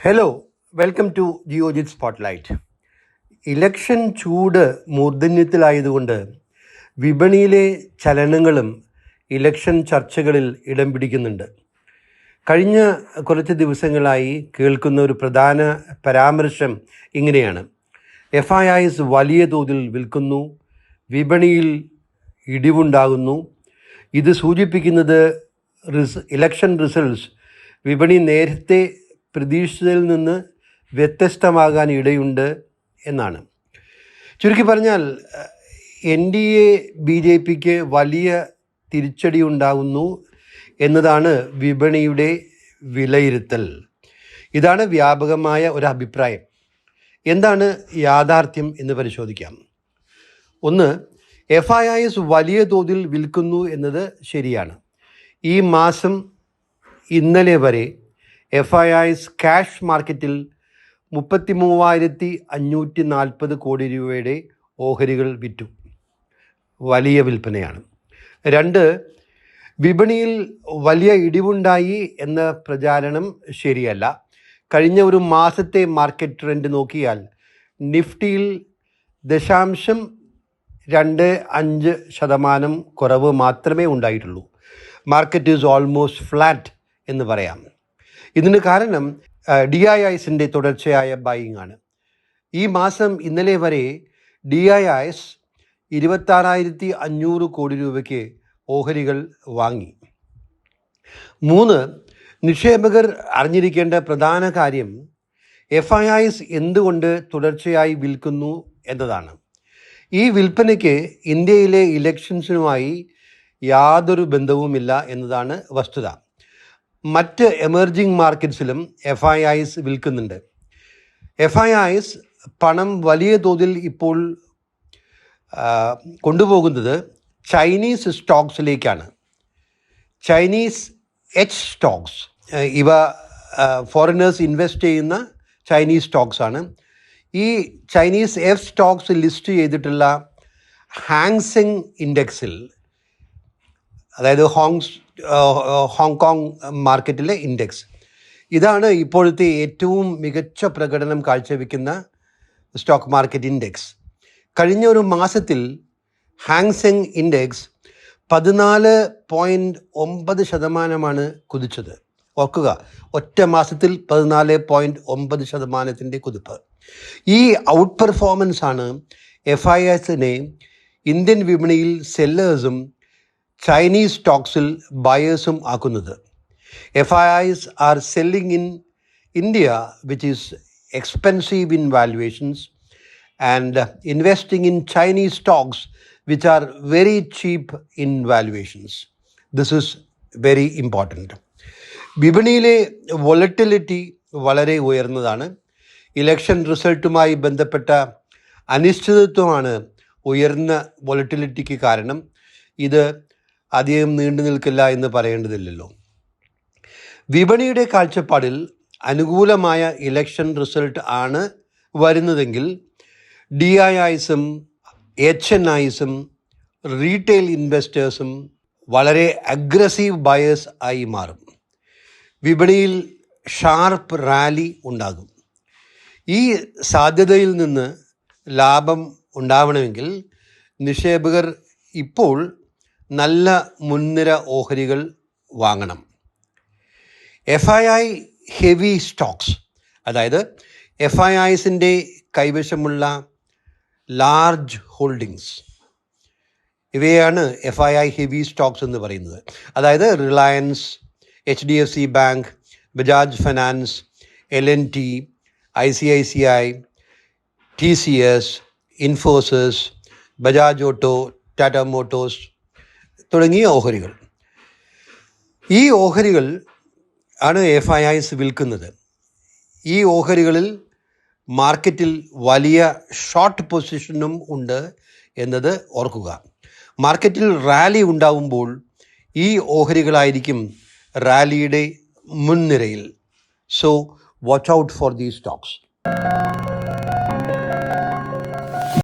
Hello welcome to Geojit spotlight election ചൂട് മൂർധന്യത്തിലായതുകൊണ്ട് വിപണിയിലെ ചലനങ്ങളും ഇലക്ഷൻ ചർച്ചകളിൽ ഇടം പിടിക്കുന്നുണ്ട്. കഴിഞ്ഞ കുറച്ച് ദിവസങ്ങളായി കേൾക്കുന്ന ഒരു പ്രധാന പരാമർശം ഇങ്ങനെയാണ്. എഫ് ഐ ഐസ് വലിയ തോതിൽ വിൽക്കുന്നു വിപണിയിൽ ഇടിവുണ്ടാകുന്നു. ഇത് സൂചിപ്പിക്കുന്നത് റിസ് ഇലക്ഷൻ റിസൾട്ട്സ് വിപണി നേരത്തെ പ്രതീക്ഷിച്ചതിൽ നിന്ന് വ്യത്യസ്തമാകാൻ ഇടയുണ്ട് എന്നാണ്. ചുരുക്കി പറഞ്ഞാൽ N D A B J പിക്ക് വലിയ തിരിച്ചടി ഉണ്ടാകുന്നു എന്നതാണ് വിപണിയുടെ വിലയിരുത്തൽ. ഇതാണ് വ്യാപകമായ ഒരു അഭിപ്രായം. എന്താണ് യാഥാർത്ഥ്യം എന്ന് പരിശോധിക്കാം. ഒന്ന് എഫ് ഐ ഐ എസ് വലിയ തോതിൽ വിൽക്കുന്നു എന്നത് ശരിയാണ്. ഈ മാസം ഇന്നലെ വരെ എഫ് ഐ ഐസ് ക്യാഷ് മാർക്കറ്റിൽ മുപ്പത്തി മൂവായിരത്തി അഞ്ഞൂറ്റി നാൽപ്പത് കോടി രൂപയുടെ ഓഹരികൾ വിറ്റു. വലിയ വിൽപ്പനയാണ്. രണ്ട് വിപണിയിൽ വലിയ ഇടിവുണ്ടായി എന്ന പ്രചാരണം ശരിയല്ല. കഴിഞ്ഞ ഒരു മാസത്തെ മാർക്കറ്റ് ട്രെൻഡ് നോക്കിയാൽ നിഫ്റ്റിയിൽ ദശാംശം രണ്ട് അഞ്ച് ശതമാനം കുറവ് മാത്രമേ ഉണ്ടായിട്ടുള്ളൂ. മാർക്കറ്റ് ഈസ് ഓൾമോസ്റ്റ് ഫ്ലാറ്റ് എന്ന് പറയാം. ഇതിന് കാരണം ഡി ഐ ഐസിന്റെ തുടർച്ചയായ ബൈയിങ് ആണ്. ഈ മാസം ഇന്നലെ വരെ ഡി ഐ ഐസ് ഇരുപത്താറായിരത്തി അഞ്ഞൂറ് കോടി രൂപയ്ക്ക് ഓഹരികൾ വാങ്ങി. മൂന്ന് നിക്ഷേപകർ അറിഞ്ഞിരിക്കേണ്ട പ്രധാന കാര്യം എഫ് ഐ ഐസ് എന്തുകൊണ്ട് തുടർച്ചയായി വിൽക്കുന്നു എന്നതാണ്. ഈ വിൽപ്പനയ്ക്ക് ഇന്ത്യയിലെ ഇലക്ഷൻസിനുമായി യാതൊരു ബന്ധവുമില്ല എന്നതാണ് വസ്തുത. മറ്റ് എമർജിംഗ് മാർക്കറ്റ്സിലും എഫ് ഐ ഐസ് വിൽക്കുന്നുണ്ട്. എഫ് ഐ ഐസ് പണം വലിയ തോതിൽ ഇപ്പോൾ കൊണ്ടുപോകുന്നത് ചൈനീസ് സ്റ്റോക്സിലേക്കാണ് ചൈനീസ് എച്ച് സ്റ്റോക്സ് ഇവ ഫോറിനേഴ്സ് ഇൻവെസ്റ്റ് ചെയ്യുന്ന ചൈനീസ് സ്റ്റോക്സ് ആണ്. ഈ ചൈനീസ് എഫ് സ്റ്റോക്സ് ലിസ്റ്റ് ചെയ്തിട്ടുള്ള ഹാങ്സെങ് ഇൻഡെക്സിൽ അതായത് ഹോങ്സ് ഹോങ്കോങ് മാർക്കറ്റിലെ ഇൻഡെക്സ് ഇതാണ് ഇപ്പോഴത്തെ ഏറ്റവും മികച്ച പ്രകടനം കാഴ്ചവെക്കുന്ന സ്റ്റോക്ക് മാർക്കറ്റ് ഇൻഡെക്സ് കഴിഞ്ഞ ഒരു മാസത്തിൽ ഹാങ്സെങ് ഇൻഡെക്സ് പതിനാല് പോയിന്റ് ഒമ്പത് ശതമാനമാണ് കുതിച്ചത്. ഓർക്കുക ഒറ്റ മാസത്തിൽ പതിനാല് പോയിന്റ് ഒമ്പത് ശതമാനത്തിന്റെ കുതിപ്പ്. ഈ ഔട്ട് പെർഫോമൻസാണ് എഫ് ഐ എസിനെ ഇന്ത്യൻ വിപണിയിൽ സെല്ലേഴ്സും ചൈനീസ് സ്റ്റോക്സിൽ ബയേഴ്സും ആക്കുന്നത്. F I I's are selling in India which is expensive in valuations and investing in Chinese stocks which are very cheap in valuations this is very important വിപണിയിലെ volatility വളരെ ഉയർന്നതാണ്. Election റിസൾട്ടുമായി ബന്ധപ്പെട്ട അനിശ്ചിതത്വമാണ് ഉയർന്ന വൊളറ്റിലിറ്റിക്ക് കാരണം. ഇത് അധികം നീണ്ടു നിൽക്കില്ല എന്ന് പറയേണ്ടതില്ലല്ലോ. വിപണിയുടെ കാഴ്ചപ്പാടിൽ അനുകൂലമായ ഇലക്ഷൻ റിസൾട്ട് ആണ് വരുന്നതെങ്കിൽ ഡി ഐ ഐസും എച്ച് എൻ ഐസും റീറ്റെയിൽ ഇൻവെസ്റ്റേഴ്സും വളരെ അഗ്രസീവ് ബയേഴ്സ് ആയി മാറും. വിപണിയിൽ ഷാർപ്പ് റാലി ഉണ്ടാകും. ഈ സാധ്യതയിൽ നിന്ന് ലാഭം ഉണ്ടാവണമെങ്കിൽ നിക്ഷേപകർ ഇപ്പോൾ നല്ല മുൻനിര ഓഹരികൾ വാങ്ങണം. F I I heavy stocks അതായത് എഫ് ഐ ഐസിന്റെ കൈവശമുള്ള ലാർജ് ഹോൾഡിങ്സ് ഇവയാണ് F I I heavy stocks എന്ന് പറയുന്നത്. അതായത് Reliance H D F C bank Bajaj finance L N T I C I C I T C S Infosys Bajaj auto Tata motors തുടങ്ങിയ ഓഹരികൾ. ഈ ഓഹരികൾ ആണ് F I ice വിൽക്കുന്നത്. ഈ ഓഹരികളിൽ മാർക്കറ്റിൽ വലിയ ഷോർട്ട് പൊസിഷനും ഉണ്ട് എന്നത് ഓർക്കുക. മാർക്കറ്റിൽ റാലി ഉണ്ടാവുമ്പോൾ ഈ ഓഹരികളായിരിക്കും റാലിയുടെ മുൻനിരയിൽ. So watch out for these stocks